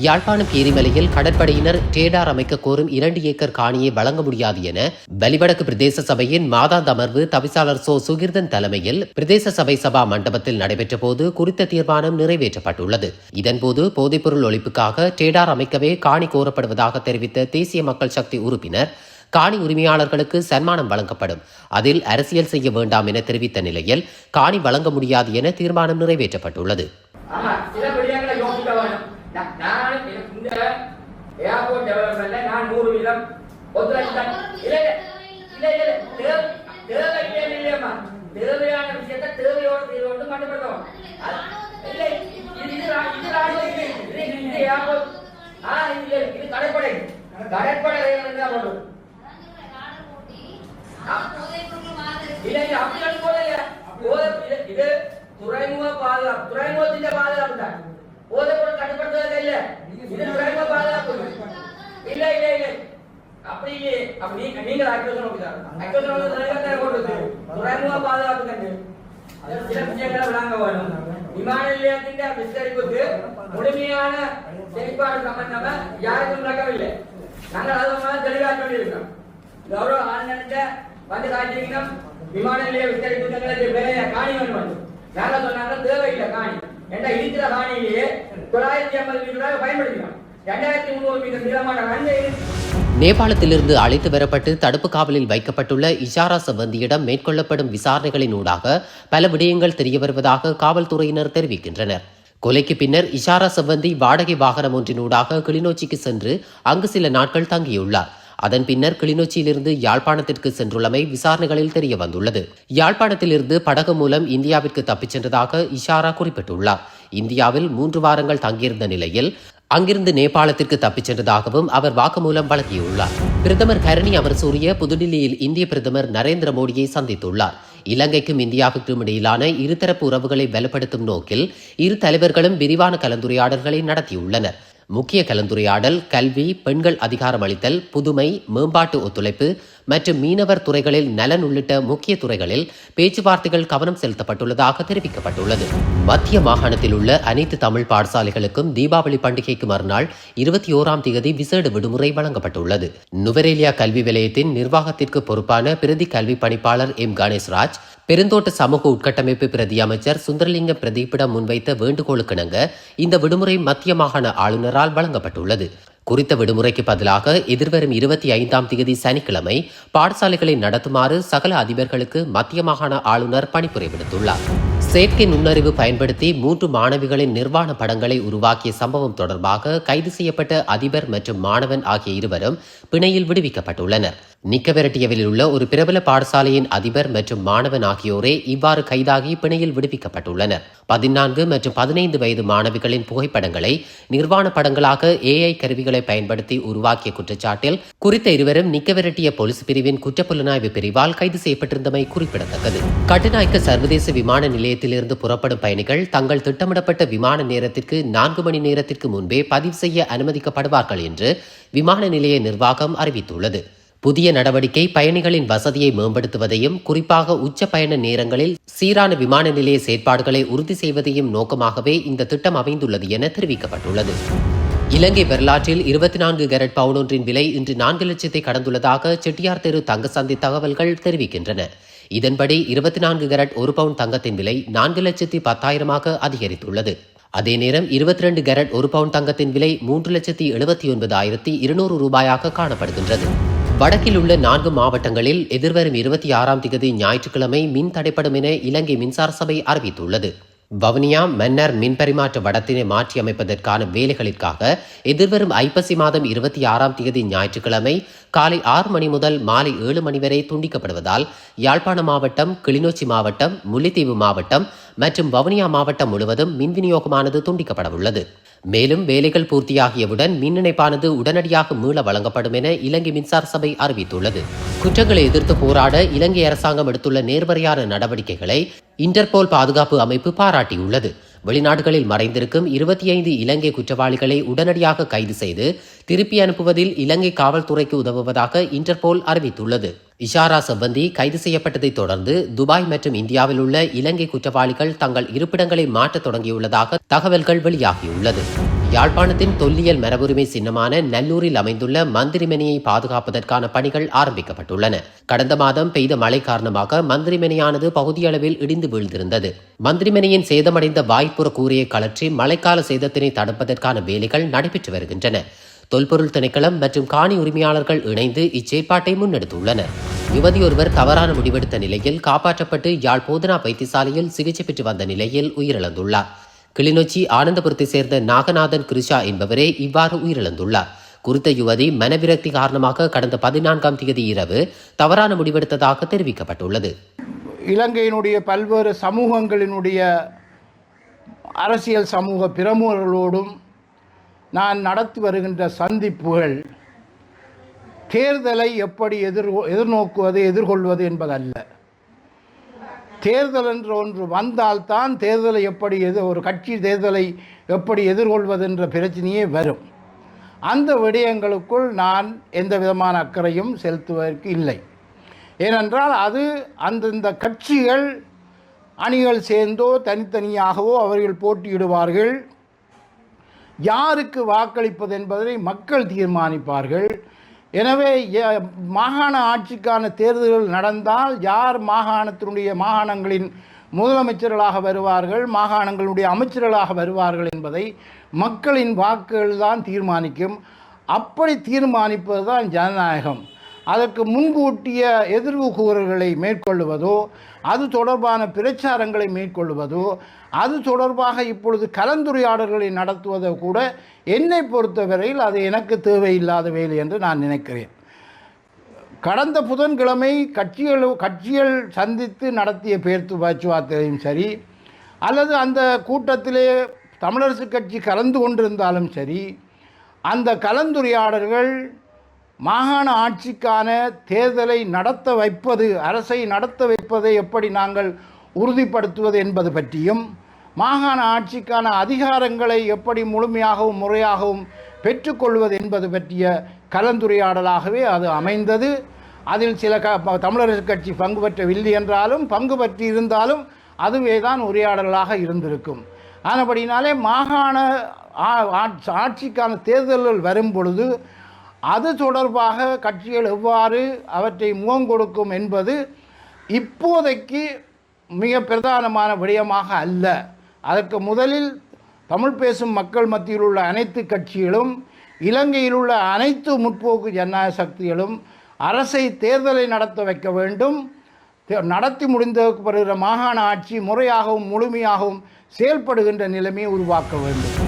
யாழ்ப்பாணம் கீரிமலையில் கடற்படையினர் டேடார் அமைக்க கோரும் இரண்டு ஏக்கர் காணியை வழங்க முடியாது என வலிவடக்கு பிரதேச சபையின் மாதாந்த அமர்வு தவிசாளர் சோ சுகிர்தன் தலைமையில் பிரதேச சபை சபா மண்டபத்தில் நடைபெற்ற போது குறித்த தீர்மானம் நிறைவேற்றப்பட்டுள்ளது. இதன்போது போதைப்பொருள் ஒழிப்புக்காக டேடார் அமைக்கவே காணி கோரப்படுவதாக தெரிவித்த தேசிய மக்கள் சக்தி உறுப்பினர் காணி உரிமையாளர்களுக்கு சன்மானம் வழங்கப்படும். அதில் அரசியல் செய்ய வேண்டாம் என தெரிவித்த நிலையில் காணி வழங்க முடியாது என தீர்மானம் நிறைவேற்றப்பட்டுள்ளது ஆமா சில விடயங்களை யோசிக்க வேணும் நா- நான் எனக்கு இந்த ஏர்போர்ட் டெவலப்மெண்ட்ல நான் நூறு வீதம். ஒத்துழைப்பு இல்ல இல்ல. இல்ல இல்ல தேவை இல்லையம்மா? தேவையான விஷயத்தை தேவையோடு செய்வோடு மட்டுப்படுத்தணும் இல்ல. இது இது ரா- இது ஏர்போர்ட். ஆ இல்ல, இது கடற்படை கடற்படை இல்ல இல்ல. அப்படி இது- துறைமுக பாதுகாப்பு. துறைமுகத்தின் பாதுகாப்பு தான். கட்டுப்படுத்துவது இல்ல இது துறைமுக பாதுகாப்பு இல்ல இல்ல இல்ல. அப்படி இல்லையே. அப்படி நீங்க நீங்க அக்யூசன் நோக்கிதான் அக்யூசன் நோக்கி துறைமுகத்தை போடுறது துறைமுக பாதுகாப்பு கண்டு. சில விஷயங்களை விளங்க வேணும் விமான நிலையத்தின் விஸ்தரிப்புக்கு முழுமையான செயல்பாடு சம்பந்தமா யாருக்கும் விளக்கவில்லை. நாங்கள் அது மாதிரி தெளிவாக சொல்லியிருக்கிறோம். கௌரவ ஆளுநர்கிட்ட வந்து காட்டியிருக்கோம் விமான நிலைய விஸ்தரிப்பு காணி சொன்னாங்க தேவையில்லை காணி. ஏன்னா இருக்கிற காணியிலேயே தொள்ளாயிரத்தி ஐம்பது மீட்டராக பயன்படுத்தினோம். இரண்டாயிரத்தி முந்நூறு மீட்டர் நீளமான ரன்வே நேபாளத்திலிருந்து அழைத்து வரப்பட்டு தடுப்பு காவலில் வைக்கப்பட்டுள்ள இஷாரா சம்பந்தியிடம் மேற்கொள்ளப்படும் விசாரணைகளின் ஊடாக பல விடயங்கள் தெரிய வருவதாக காவல்துறையினர் தெரிவிக்கின்றனர். கொலைக்கு பின்னர் இஷாரா சம்பந்தி வாடகை வாகனம் ஒன்றினூடாக கிளிநொச்சிக்கு சென்று அங்கு சில நாட்கள் தங்கியுள்ளார். அதன் பின்னர் கிளிநொச்சியிலிருந்து யாழ்ப்பாணத்திற்கு சென்றுள்ளமை விசாரணைகளில் தெரிய வந்துள்ளது யாழ்ப்பாணத்திலிருந்து படகு மூலம் இந்தியாவிற்கு தப்பிச் சென்றதாக இஷாரா குறிப்பிட்டுள்ளார். இந்தியாவில் மூன்று வாரங்கள் தங்கியிருந்த நிலையில் அங்கிருந்து நேபாளத்திற்கு தப்பிச் சென்றதாகவும் அவர் வாக்குமூலம் வழங்கியுள்ளார். பிரதமர் ஹரிணி அவர் சூரிய புதுடில்லியில் இந்திய பிரதமர் நரேந்திர மோடியை சந்தித்துள்ளார். இலங்கைக்கும் இந்தியாவுக்கும் இடையிலான இருதரப்பு உறவுகளை வலுப்படுத்தும் நோக்கில் இரு தலைவர்களும் விரிவான கலந்துரையாடல்களை நடத்தியுள்ளனர். முக்கிய கலந்துரையாடல் கல்வி பெண்கள் அதிகாரம் அளித்தல் புதுமை மேம்பாட்டு ஒத்துழைப்பு மற்றும் மீனவர் துறைகளில் நலன் உள்ளிட்ட முக்கிய துறைகளில் பேச்சுவார்த்தைகள் கவனம் செலுத்தப்பட்டுள்ளதாக தெரிவிக்கப்பட்டுள்ளது. மத்திய மாகாணத்தில் உள்ள அனைத்து தமிழ் பாடசாலைகளுக்கும் தீபாவளி பண்டிகைக்கு மறுநாள் இருபத்தி ஓராம் தேதி விசேட விடுமுறை வழங்கப்பட்டுள்ளது. நுவரேலியா கல்வி விலையத்தின் நிர்வாகத்திற்கு பொறுப்பான பிரதி கல்வி பணிப்பாளர் எம். கணேஷ்ராஜ் பெருந்தோட்ட சமூக உட்கட்டமைப்பு பிரதி அமைச்சர் சுந்தரலிங்க பிரதீப்பிடம் முன்வைத்த வேண்டுகோளுக்கிணங்க இந்த விடுமுறை மத்திய மாகாண ஆளுநரால் வழங்கப்பட்டுள்ளது. குறித்த விடுமுறைக்கு பதிலாக எதிர்வரும் இருபத்தி ஐந்தாம் தேதி சனிக்கிழமை பாடசாலைகளை நடத்துமாறு சகல அதிபர்களுக்கு மத்திய மாகாண ஆளுநர் பணிப்புரை விடுத்துள்ளார். செயற்கை நுண்ணறிவு பயன்படுத்தி மூன்று மாணவிகளின் நிர்வாண படங்களை உருவாக்கிய சம்பவம் தொடர்பாக கைது செய்யப்பட்ட அதிபர் மற்றும் மாணவன் ஆகிய இருவரும் பிணையில் விடுவிக்கப்பட்டுள்ளனர். நிக்கவெரட்டியவிலில் உள்ள ஒரு பிரபல பாடசாலையின் அதிபர் மற்றும் மாணவன் ஆகியோரே இவ்வாறு கைதாகி பிணையில் விடுவிக்கப்பட்டுள்ளனர். பதினான்கு மற்றும் பதினைந்து வயது மாணவிகளின் புகைப்படங்களை நிர்வாண படங்களாக ஏஐ கருவிகளை பயன்படுத்தி உருவாக்கிய குற்றச்சாட்டில் குறித்த இருவரும் நிக்கவெரட்டிய போலீஸ் பிரிவின் குற்றப்புலனாய்வு பிரிவால் கைது செய்யப்பட்டிருந்தமை குறிப்பிடத்தக்கது. கட்டுநாய்க்கு சர்வதேச விமான நிலையத்திலிருந்து புறப்படும் பயணிகள் தங்கள் திட்டமிடப்பட்ட விமான நேரத்திற்கு நான்கு மணி நேரத்திற்கு முன்பே பதிவு செய்ய அனுமதிக்கப்படுவார்கள் என்று விமான நிலைய நிர்வாகம் அறிவித்துள்ளது. புதிய நடவடிக்கை பயணிகளின் வசதியை மேம்படுத்துவதையும் குறிப்பாக உச்ச பயண நேரங்களில் சீரான விமான நிலைய செயற்பாடுகளை உறுதி செய்வதையும் நோக்கமாகவே இந்த திட்டம் அமைந்துள்ளது என தெரிவிக்கப்பட்டுள்ளது. இலங்கை வரலாற்றில் இருபத்தி நான்கு கேரட் பவுன் ஒன்றின் விலை இன்று நான்கு லட்சத்தை கடந்துள்ளதாக செட்டியார் தெரு தங்க தகவல்கள் தெரிவிக்கின்றன. இதன்படி இருபத்தி நான்கு கேரட் ஒரு பவுன் தங்கத்தின் விலை நான்கு லட்சத்தி பத்தாயிரமாக அதிகரித்துள்ளது. அதே நேரம் இருபத்தி ரெண்டு கேரட் ஒரு பவுன் தங்கத்தின் விலை மூன்று லட்சத்தி எழுபத்தி ஒன்பது ஆயிரத்தி இருநூறு ரூபாயாக காணப்படுகின்றது. வடக்கில் உள்ள நான்கு மாவட்டங்களில் எதிர்வரும் இருபத்தி ஆறாம் திகதி ஞாயிற்றுக்கிழமை மின் தடைப்படும் என இலங்கை மின்சார சபை அறிவித்துள்ளது. வவுனியா மன்னர் மின் பரிமாற்ற வடத்தினை மாற்றியமைப்பதற்கான வேலைகளுக்காக எதிர்வரும் ஐப்பசி மாதம் இருபத்தி ஆறாம் தேதி ஞாயிற்றுக்கிழமை காலை ஆறு மணி முதல் மாலை ஏழு மணி வரை துண்டிக்கப்படுவதால் யாழ்ப்பாண மாவட்டம் கிளிநொச்சி மாவட்டம் முல்லைத்தீவு மாவட்டம் மற்றும் வவுனியா மாவட்டம் முழுவதும் மின் விநியோகமானது துண்டிக்கப்படவுள்ளது. மேலும் வேலைகள் பூர்த்தியாகியவுடன் மின் இணைப்பானது உடனடியாக மீள வழங்கப்படும் என இலங்கை மின்சார சபை அறிவித்துள்ளது. குற்றங்களை எதிர்த்து போராட இலங்கை அரசாங்கம் எடுத்துள்ள நேர்மறையான நடவடிக்கைகளை இன்டர்போல் பாதுகாப்பு அமைப்பு பாராட்டியுள்ளது. வெளிநாடுகளில் மறைந்திருக்கும் இருபத்தி ஐந்து இலங்கை குற்றவாளிகளை உடனடியாக கைது செய்து திருப்பி அனுப்புவதில் இலங்கை காவல்துறைக்கு உதவுவதாக இன்டர்போல் அறிவித்துள்ளது. இஷாரா சம்பந்தி கைது செய்யப்பட்டதைத் தொடர்ந்து துபாய் மற்றும் இந்தியாவில் உள்ள இலங்கை குற்றவாளிகள் தங்கள் இருப்பிடங்களை மாற்றத் தொடங்கியுள்ளதாக தகவல்கள் வெளியாகியுள்ளது. யாழ்ப்பாணத்தின் தொல்லியல் மரபுரிமை சின்னமான நல்லூரில் அமைந்துள்ள மந்திரிமனையை பாதுகாப்பதற்கான பணிகள் ஆரம்பிக்கப்பட்டுள்ளன. கடந்த மாதம் பெய்த மழை காரணமாக மந்திரிமனையானது பகுதியளவில் இடிந்து வீழ்ந்திருந்தது. மந்திரிமனையின் சேதமடைந்த வாய்ப்புற கூரையை கலற்றி மழைக்கால சேதத்தினை தடுப்பதற்கான வேலைகள் நடைபெற்று வருகின்றன. தொல்பொருள் திணைக்களம் மற்றும் காணி உரிமையாளர்கள் இணைந்து இச்செயற்பாட்டை முன்னெடுத்துள்ளனர். யுவதி ஒருவர் தவறான முடிவெடுத்த நிலையில் காப்பாற்றப்பட்டு யாழ் போதனா வைத்தியசாலையில் சிகிச்சை பெற்று வந்த நிலையில் உயிரிழந்துள்ளார். கிளிநொச்சி ஆனந்தபுரத்தை சேர்ந்த நாகநாதன் கிருஷா என்பவரே இவ்வாறு உயிரிழந்துள்ளார். குறித்த யுவதி மனவிரக்தி காரணமாக கடந்த பதினான்காம் தேதி இரவு தவறான முடிவெடுத்ததாக தெரிவிக்கப்பட்டுள்ளது. இலங்கையினுடைய பல்வேறு சமூகங்களினுடைய அரசியல் சமூக பிரமுகர்களோடும் நான் நடத்தி வருகின்ற சந்திப்புகள் தேர்தலை எப்படி எதிர் எதிர்நோக்குவது எதிர்கொள்வது என்பதல்ல. தேர்தல் என்ற ஒன்று வந்தால்தான் தேர்தலை எப்படி எது ஒரு கட்சி தேர்தலை எப்படி எதிர்கொள்வது என்ற பிரச்சனையே வரும். அந்த விடயங்களுக்குள் நான் எந்த விதமான அக்கறையும் செலுத்துவதற்கு இல்லை. ஏனென்றால் அது அந்தந்த கட்சிகள் அணிகள் சேர்ந்தோ தனித்தனியாகவோ அவர்கள் போட்டியிடுவார்கள். யாருக்கு வாக்களிப்பது என்பதை மக்கள் தீர்மானிப்பார்கள். எனவே மாகாண ஆட்சிக்கான தேர்தல்கள் நடந்தால் யார் மாகாணத்தினுடைய மாகாணங்களின் முதலமைச்சர்களாக வருவார்கள் மாகாணங்களுடைய அமைச்சர்களாக வருவார்கள் என்பதை மக்களின் வாக்குகள் தான் தீர்மானிக்கும். அப்படி தீர்மானிப்பது தான் ஜனநாயகம். அதற்கு முன்கூட்டிய எதிர்வு கூறுகளை மேற்கொள்வதோ அது தொடர்பான பிரச்சாரங்களை மேற்கொள்வதோ அது தொடர்பாக இப்பொழுது கலந்துரையாடல்களை நடத்துவதோ கூட என்னை பொறுத்தவரையில் அது எனக்கு தேவையில்லாத வேலை என்று நான் நினைக்கிறேன். கடந்த புதன்கிழமை கட்சிகள் கட்சிகள் சந்தித்து நடத்திய பேர்த்து பேச்சுவார்த்தையும் சரி அல்லது அந்த கூட்டத்திலே தமிழரசு கட்சி கலந்து கொண்டிருந்தாலும் சரி அந்த கலந்துரையாடல்கள் மாகாண ஆட்சிக்கான தேர்தலை நடத்த வைப்பது அரசை நடத்த வைப்பதை எப்படி நாங்கள் உறுதிப்படுத்துவது என்பது பற்றியும் மாகாண ஆட்சிக்கான அதிகாரங்களை எப்படி முழுமையாகவும் முறையாகவும் பெற்றுக்கொள்வது என்பது பற்றிய கலந்துரையாடலாகவே அது அமைந்தது. அதில் சில க ப- தமிழரசு கட்சி பங்கு பெற்றவில்லை என்றாலும் பங்கு பற்றி இருந்தாலும் அதுவே தான் உரையாடலாக இருந்திருக்கும். ஆனபடினாலே மாகாண ஆ- ஆட்சி- ஆட்சிக்கான தேர்தல்கள் வரும் பொழுது அது தொடர்பாக கட்சிகள் எவ்வாறு அவற்றை முகம் கொடுக்கும் என்பது இப்போதைக்கு மிக பிரதானமான விடயமாக அல்ல. அதற்கு முதலில் தமிழ் பேசும் மக்கள் மத்தியில் உள்ள அனைத்து கட்சிகளும் இலங்கையில் உள்ள அனைத்து முற்போக்கு ஜனநாயக சக்திகளும் அரசை தேர்தலை நடத்த வைக்க வேண்டும். தே- நடத்தி முடிந்ததற்கு பிறகு மாகாண ஆட்சி முறையாகவும் முழுமையாகவும் செயல்படுகின்ற நிலைமையை உருவாக்க வேண்டும்.